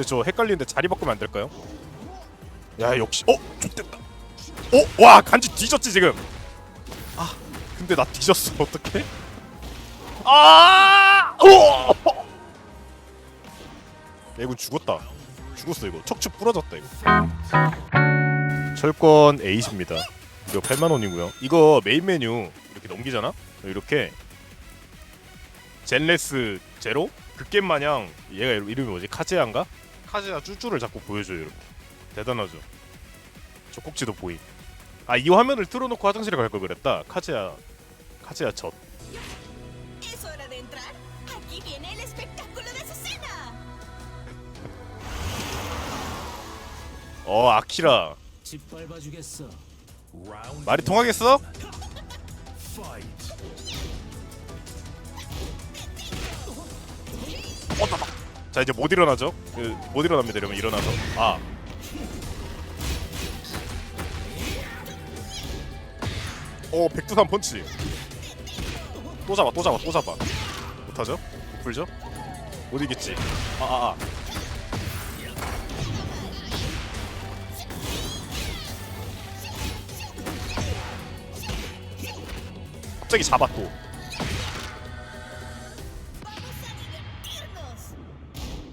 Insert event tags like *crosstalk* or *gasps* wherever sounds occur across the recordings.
근데 저 헷갈리는데 자리 바꾸면 안 될까요? 야 역시 어 좋됐다. 어 와 간지 뒤졌지 지금. 아 근데 나 뒤졌어 *laughs* 어떡해? 아! 오! 야 이거 죽었다. 죽었어 이거. 척추 부러졌다 이거. 철권 에이스입니다. 이거 8만 원이고요. 이거 메인 메뉴 이렇게 넘기잖아. 이렇게 젠레스 제로 그 게임 마냥 얘가 이름- 이름이 뭐지 카즈야인가? 카즈야 쭈쭈를 자꾸 보여줘요 이렇게 대단하죠. 저 꼭지도 보이. 아이 화면을 틀어놓고 화장실에 갈 걸 그랬다. 카즈야 카즈야 젖. 어 아키라. 말이 통하겠어? 어따 자 이제 못 일어나죠? 그, 못 일어납니다 이러면 일어나서. 아. 오 백두산 펀치. 또 잡아 또 잡아 또 잡아. 못하죠? 못 풀죠? 못 이겼지. 아아 아. 갑자기 잡아 또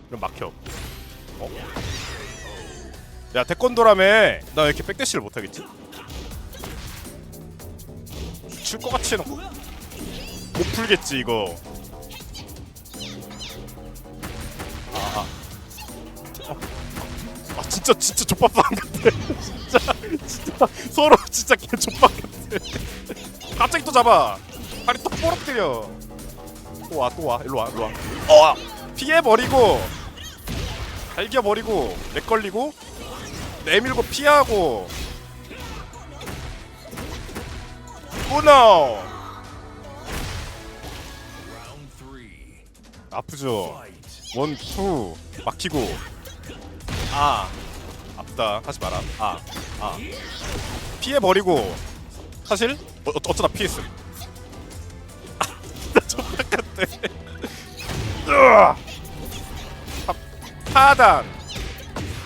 그럼 막혀. 어? 야 태권도라며 나 왜 이렇게 백대시를 못하겠지? 칠 것 같이 해놓고 못 풀겠지 이거 아, 아. 어. 아 진짜 진짜 족밥상 같아 *laughs* 진짜 진짜 서로 진짜 개 족밥 같아 갑자기 또 잡아 다리 또 뽀록 때려 또 와 또와 일로 와 일로 와 어! 피해버리고 갈겨버리고 렉 걸리고 내밀고 피하고. 오너 아프죠. 원투 막히고. 아 아프다. 하지 마라. 아아. 피해버리고. 사실 어, 어, 어쩌다 피했음. *laughs* 아 같아 *laughs* 으아! 하- 하단.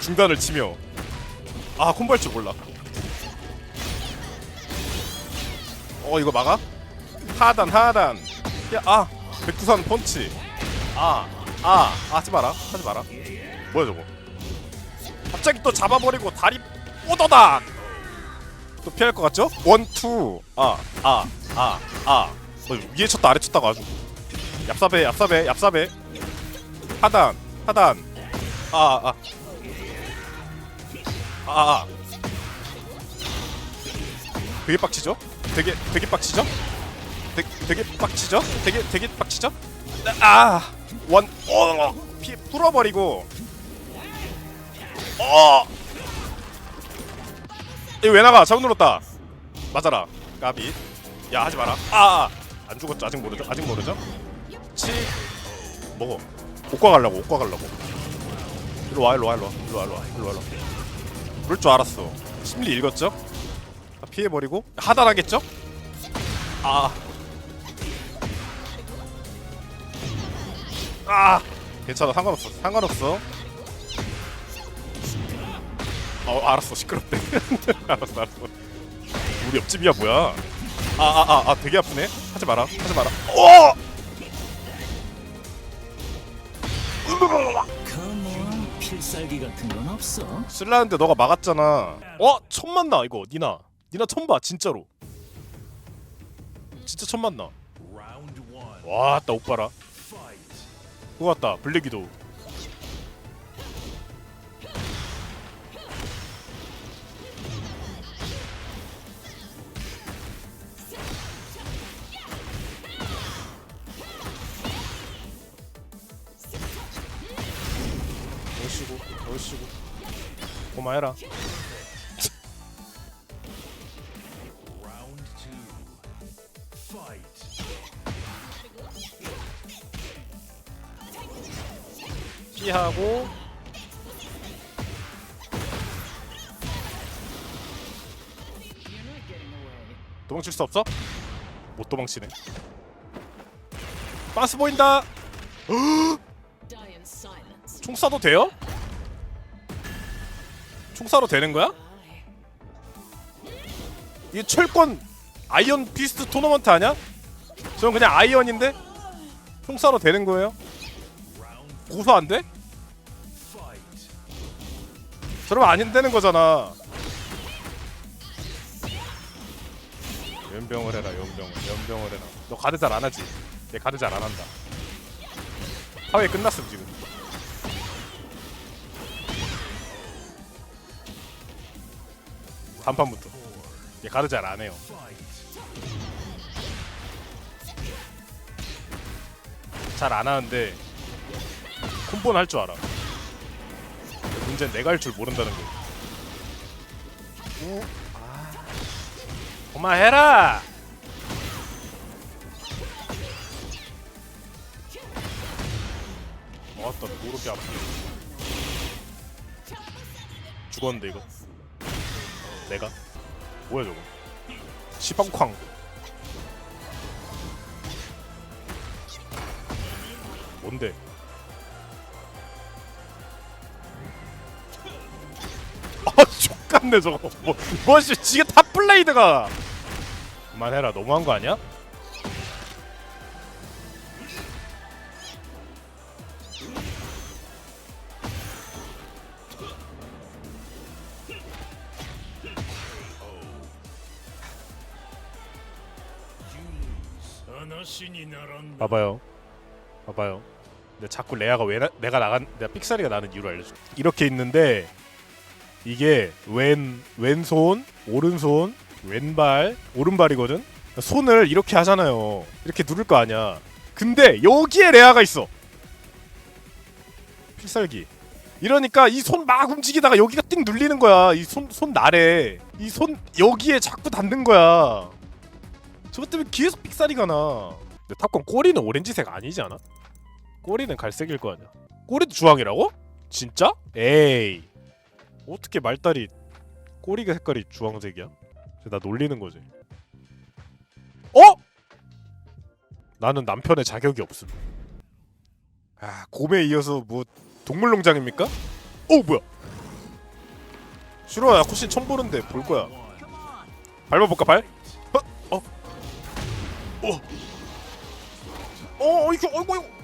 중단을 치며. 아 콤보 할 줄 몰라. 어 이거 막아? 하단 하단. 야아 백두산 펀치. 아아 아, 하지 마라. 하지 마라. 뭐야 저거? 갑자기 또 잡아버리고 다리 오더다! 또 피할 것 같죠? 원투. 아 아 아아. 어, 위에 쳤다 아래 쳤다가 아주. 얍삽해 얍삽해 얍삽해 하단 하단 아 아 아, 아. 되게 빡치죠? 되게 되게 빡치죠? 되게 되게 빡치죠? 되게 되게 빡치죠? 아, 원, 어, 피 풀어버리고, 어, 이거 왜 나가? 잘못 눌렀다. 맞아라, 까비. 야 하지 마라. 아, 아. 안 죽었죠? 아직 모르죠? 아직 모르죠? 치, 먹어. 옷과 가려고, 옷과 가려고. 일로 와, 일로 와, 일로 와, 일로 와, 일로 와, 일로 와. 일로 와. 그럴 줄 알았어. 심리 읽었죠? 아, 피해버리고 하단하겠죠? 아. 아. 괜찮아 상관없어 상관없어. 어 알았어 시끄럽대. *laughs* 알았어 알았어. 우리 옆집이야 뭐야? 아아아 아, 되게 아프네. 하지 마라 하지 마라. 어! 필살기 같은 건 없어. 쓸라는데 너가 막았잖아. 어? 처음 만나 이거 니나. 니나 처음 봐 진짜로. 진짜 처음 만나. 와, 따 오빠라. 그거 같다. 블랙이도. 고마해라. 피하고 도망칠 수 없어? 못 도망치네. 빠스 보인다. *gasps* 총 쏴도 돼요? 총사로 되는 거야? 이게 철권 아이언 피스트 토너먼트 아니야? 저는 그냥 아이언인데 총사로 되는 거예요? 고소 안 돼? 저러면 안 되는 거잖아. 연병을 해라 연병 연병을 해라. 너 가드 잘 안 하지? 얘 가드 잘 안 한다. 사회 끝났음 지금. 간판부터. 얘 가드 잘 안 해요. 잘 안 하는데 콤보는 할 줄 알아. 문제는 내가 할 줄 모른다는 거. 우. 아. 그만해라. 왔다 모르게 아파. 죽었는데 이거. 내가 뭐야 저거? 시방쾅. 뭔데? 아, 족같네 저거. 뭐, 뭐지? 지게 탑 블레이드가. 그만해라. 너무한 거 아니야? 봐봐요. 봐봐요. 근데 자꾸 레아가 왜 나, 내가 나간 내가 삑사리가 나는 이유를 알려줘. 이렇게 있는데 이게 왼 왼손, 오른손, 왼발, 오른발이거든. 손을 이렇게 하잖아요. 이렇게 누를 거 아니야. 근데 여기에 레아가 있어. 필살기. 이러니까 이 손 막 움직이다가 여기가 띵 눌리는 거야. 이 손 손 날에 이 손 여기에 자꾸 닿는 거야. 저것 때문에 계속 픽사리가 나. 근데 탑건 꼬리는 오렌지색 아니지 않아? 꼬리는 갈색일 거 아니야. 꼬리도 주황이라고? 진짜? 에이. 어떻게 말다리 꼬리가 색깔이 주황색이야? 나 놀리는 거지. 어? 나는 남편의 자격이 없음. 아, 곰에 이어서 뭐 동물농장입니까? 어, 뭐야? 싫어야 코신 처음 보는데 볼 거야. 밟아볼까 발? 어? 어? 어? 어, 이거, 어이구, 어이구.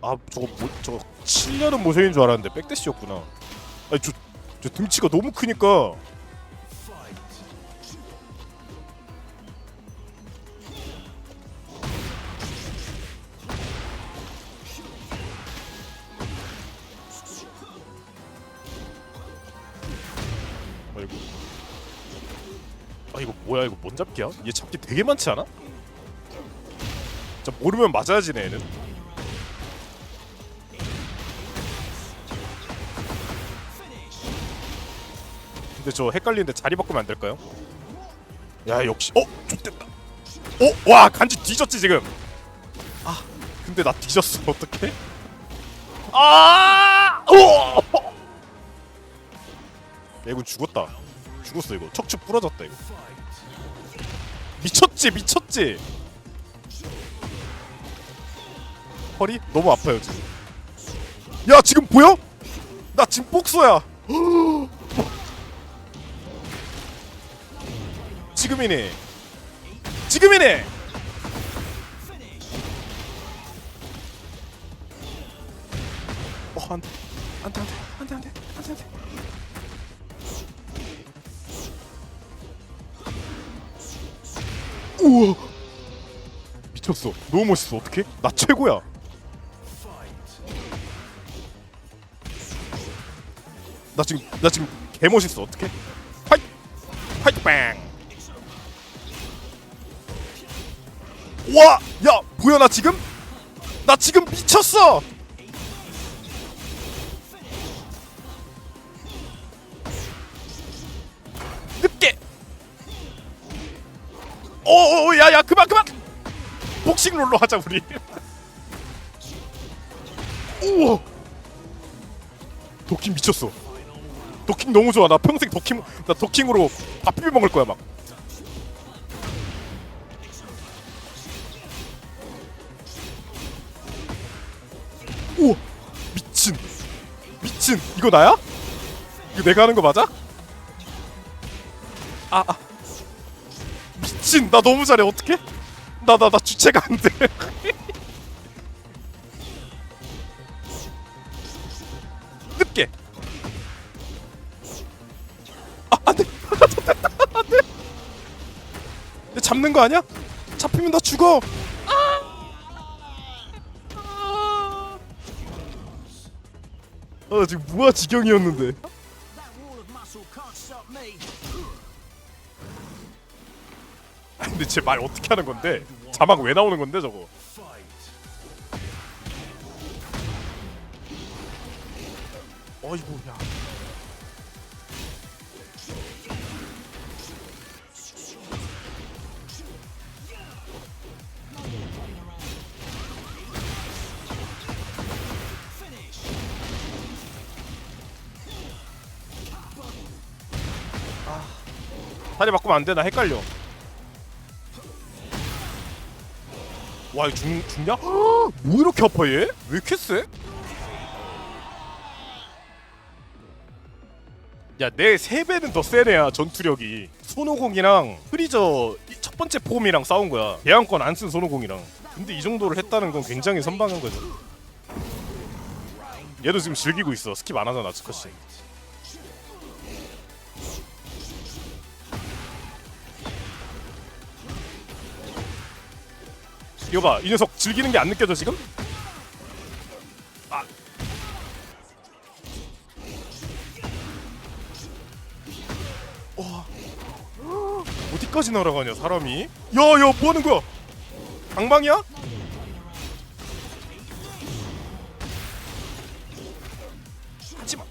아, 저거 뭐, 저거 7년은 모션인 줄 알았는데 백대시였구나. 아니, 저, 저 등치가 너무 크니까. 뭐야 이거 뭔 잡기야? 얘 잡기 되게 많지 않아? 진짜 모르면 맞아야지 네 얘는. 근데 저 헷갈리는데 자리 바꾸면 안 될까요? 야 역시 어 좋됐다. 어 와 간지 뒤졌지 지금. 아 근데 나 뒤졌어 *laughs* 어떡해? 아! 오! 야 이건 죽었다. 죽었어 이거. 척추 부러졌다 이거. 미쳤지 미쳤지. 허리 너무 아파요 지금. 야 지금 보여? 나 지금 복서야. *gasps* 지금이네. 지금이네. 어 안돼 안돼 안돼 안돼 안돼 안돼. 우와 미쳤어 너무 멋있어 어떡해 나 최고야 나 지금 나 지금 개 멋있어 어떡해 하이 하이 빵 와! 야! 보여 나 지금? 나 지금 미쳤어! 롤로 하자 우리. 우와! 도킹 미쳤어. 도킹 너무 좋아. 나 평생 도킹 나 도킹으로 밥 비벼 먹을 거야 막. 오 미친. 미친. 이거 나야? 이거 내가 하는 거 맞아? 아, 아. 미친. 나 너무 잘해. 어떡해? 나나 나 주체가 안 돼. *laughs* 늦게. 아 안 돼. 안 돼 내 잡는 거 아니야? 잡히면 나 죽어. 아 지금 무아 지경이었는데 아, 근데 쟤 말 어떻게 하는 건데? 자막 왜 나오는 건데 저거? 어이구 야. 다리 바꾸면 안 돼. 나 헷갈려. 와, 이거 죽, 죽냐? *gasps* 뭐 이렇게 아파 얘? 왜 이렇게 세? 야, 내세 배는 더 세네야 전투력이. 손오공이랑 프리저 이첫 번째 폼이랑 싸운 거야. 대항권 안 쓴 손오공이랑. 근데 이 정도를 했다는 건 굉장히 선방한 거죠. 얘도 지금 즐기고 있어. 스킵 안 하잖아, 스커시. 이거 봐, 이 녀석 즐기는 게 안 느껴져 지금? 아. 와. 어디까지 날아가냐 사람이? 야, 야, 뭐 하는 거야? 방방이야? 하지 마.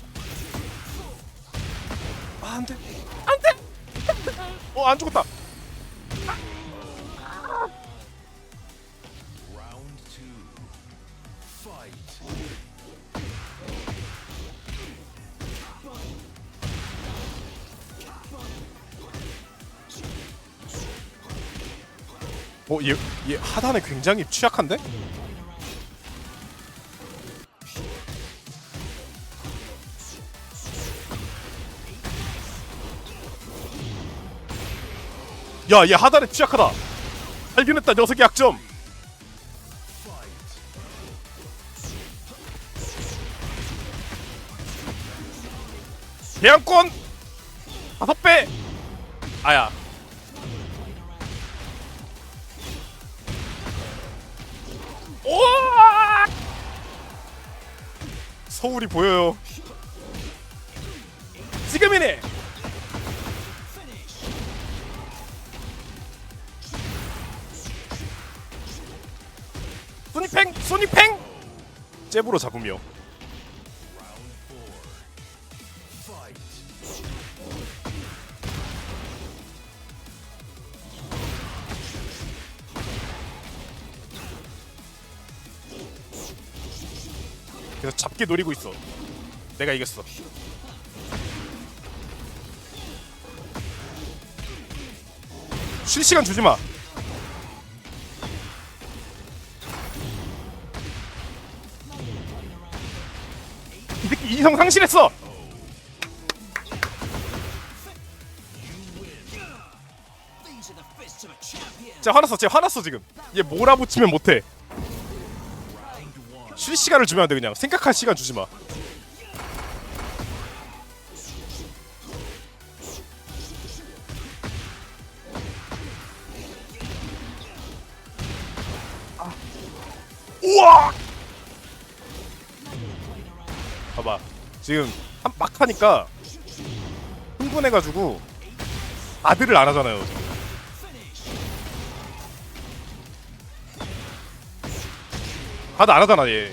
아, 안 돼. 안 돼. 어, 안 죽었다. 어, 얘, 얘 하단에 굉장히 취약한데? 야, 얘 하단에 취약하다. 발견했다, 녀석의 약점. 대항권 다섯 배. 아야. 오아! 서울이 보여요. 지금이네. 소니팽, 소니팽. 잽으로 잡으며. 그래서 잡기 노리고 있어. 내가 이겼어. 쉴 시간 주지 마. 이 새끼 이성 상실했어. 자 화났어, 쟤 화났어 지금. 얘 몰아붙이면 못해. 쉴 시간을 주면 안 돼 그냥 생각할 시간 주지 마. 아. 우와! 봐봐 지금 한- 막 하니까 흥분해가지고 아들을 안 하잖아요. 지금. 다들 안 하잖아 얘.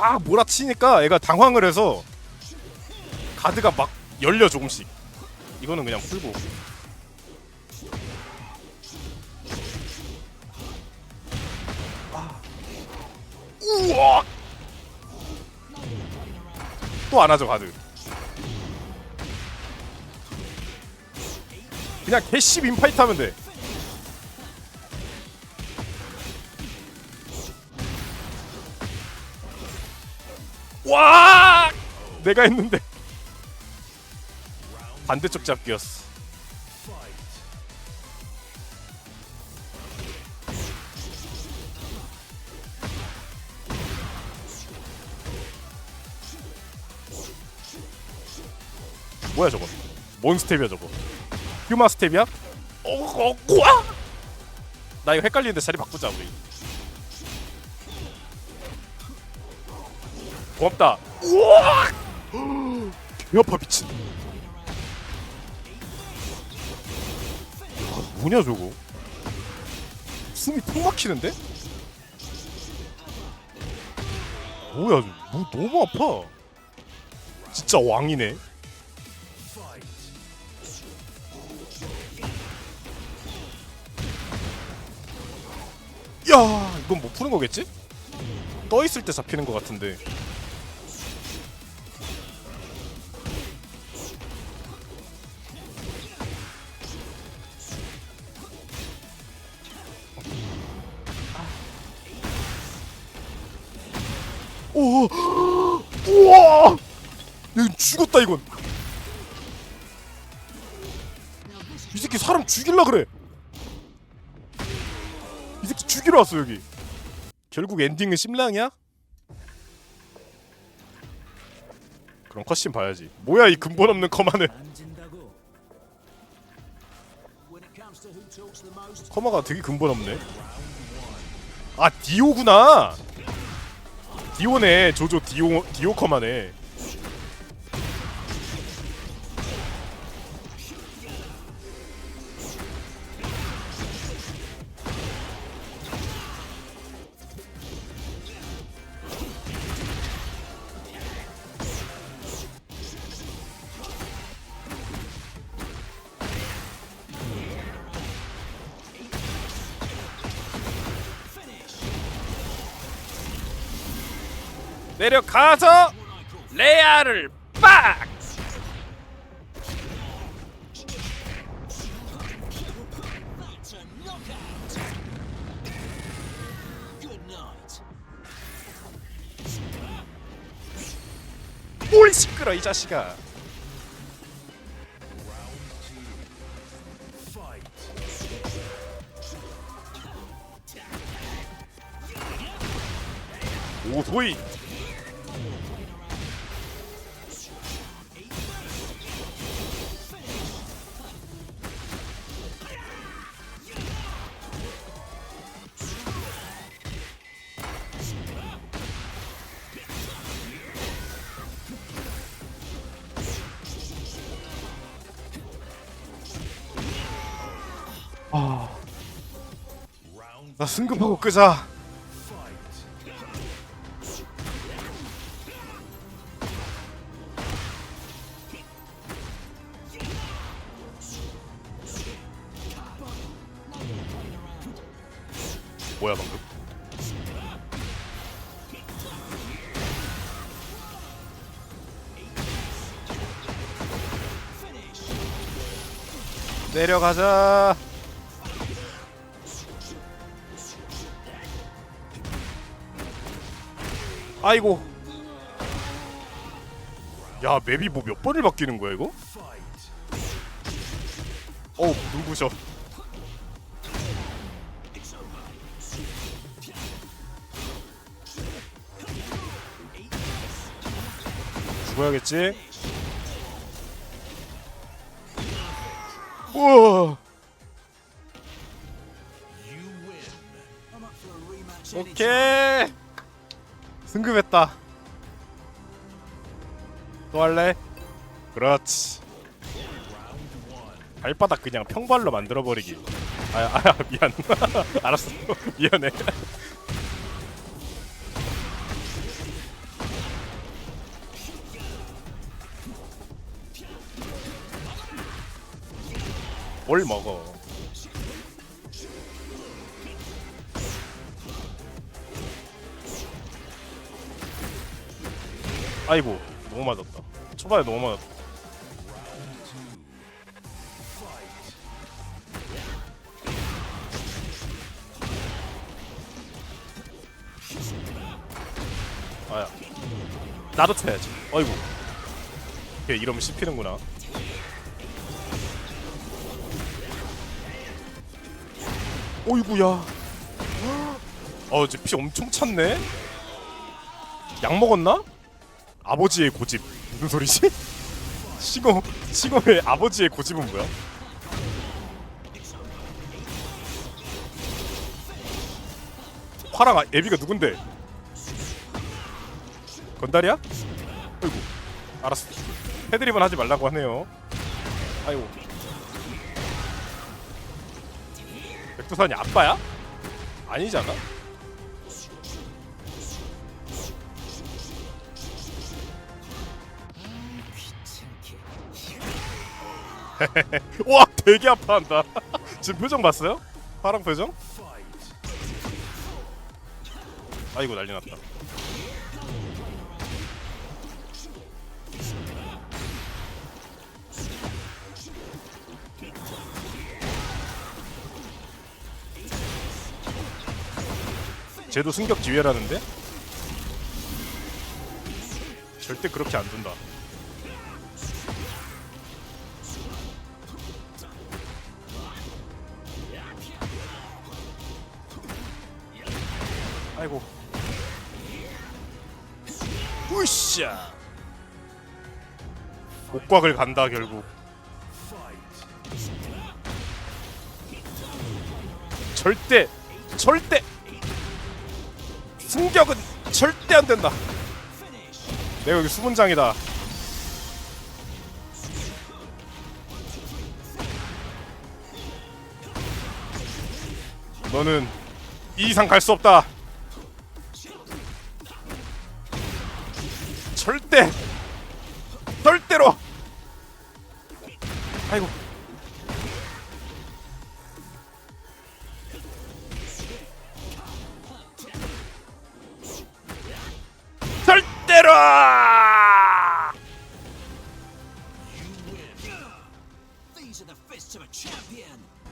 막 몰아치니까 얘가 당황을 해서 가드가 막 열려 조금씩. 이거는 그냥 풀고. 아. 우와. 또 안 하죠 가드 그냥 개씹 인파이트 하면 돼 와! 내가 했는데 반대쪽 잡기였어. 뭐야 저거? 뭔 스텝이야 저거? 휴마 스텝이야? 어, 어, 꼬아! 나 이거 헷갈리는데 자리 바꾸자 우리. 고맙다. 우와! 개 아파 미친. 야, 뭐냐 저거? 숨이 턱 막히는데? 뭐야, 저- 뭐 너무 아파. 진짜 왕이네. 야, 이건 못 푸는 거겠지? 떠 있을 때 잡히는 것 같은데. 우와, 야, 죽었다 이건. 이 새끼 사람 죽일라 그래. 이 새끼 죽이러 왔어 여기. 결국 엔딩은 심랑이야? 그럼 컷신 봐야지. 뭐야 이 근본 없는 most, 커마가 되게 근본 없네. 아 디오구나. 디오네 조조 디오 디오 커마네. 내려가서 레아를 빡! 뭘 시끄러 이 자식아. 오소이 승급하고 끄자. 뭐야 방금? 내려가자. 아이고. 야 맵이 뭐 몇 번을 바뀌는 거야 이거? 어우 눈부셔. 죽어야겠지? 우와. 오케이. 승급했다. 또 할래? 그렇지. 발바닥 그냥 평발로 만들어 버리기. 아, 아 미안. *laughs* 알았어. *laughs* 미안해. 뭘 먹어? 아이고 너무 맞았다. 초반에 너무 맞았다. 아야. 나도 쳐야지. 어이구. 걔 이러면 씹히는구나. 어이구야. 어, 이제 피 엄청 찼네. 약 먹었나? 아버지의 고집 무슨 소리지? *laughs* 싱어 싱어의 아버지의 고집은 뭐야? 화랑 아, 애비가 누군데? 건달이야? 아이고 알았어 패드립은 하지 말라고 하네요 아이고 백두산이 아빠야? 아니잖아 *laughs* 와 되게 아파한다 *laughs* 지금 표정 봤어요? 파랑 표정? 아이고 난리 났다 쟤도 승격 지휘라는데? 절대 그렇게 안 둔다 아이고. 으쌰 목곽을 간다 결국. 절대 절대. 승격은 절대 안 된다. 내가 여기 수문장이다. 너는 이 이상 갈 수 없다 절대 절대로. 아이고. 절대로.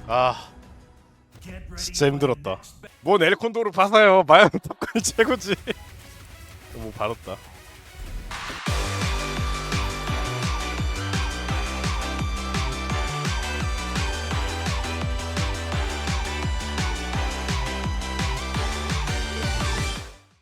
아 진짜 힘들었다. 뭔 엘콘도르 봐서요. 마연 탑칸이 최고지. *laughs* 뭐 받았다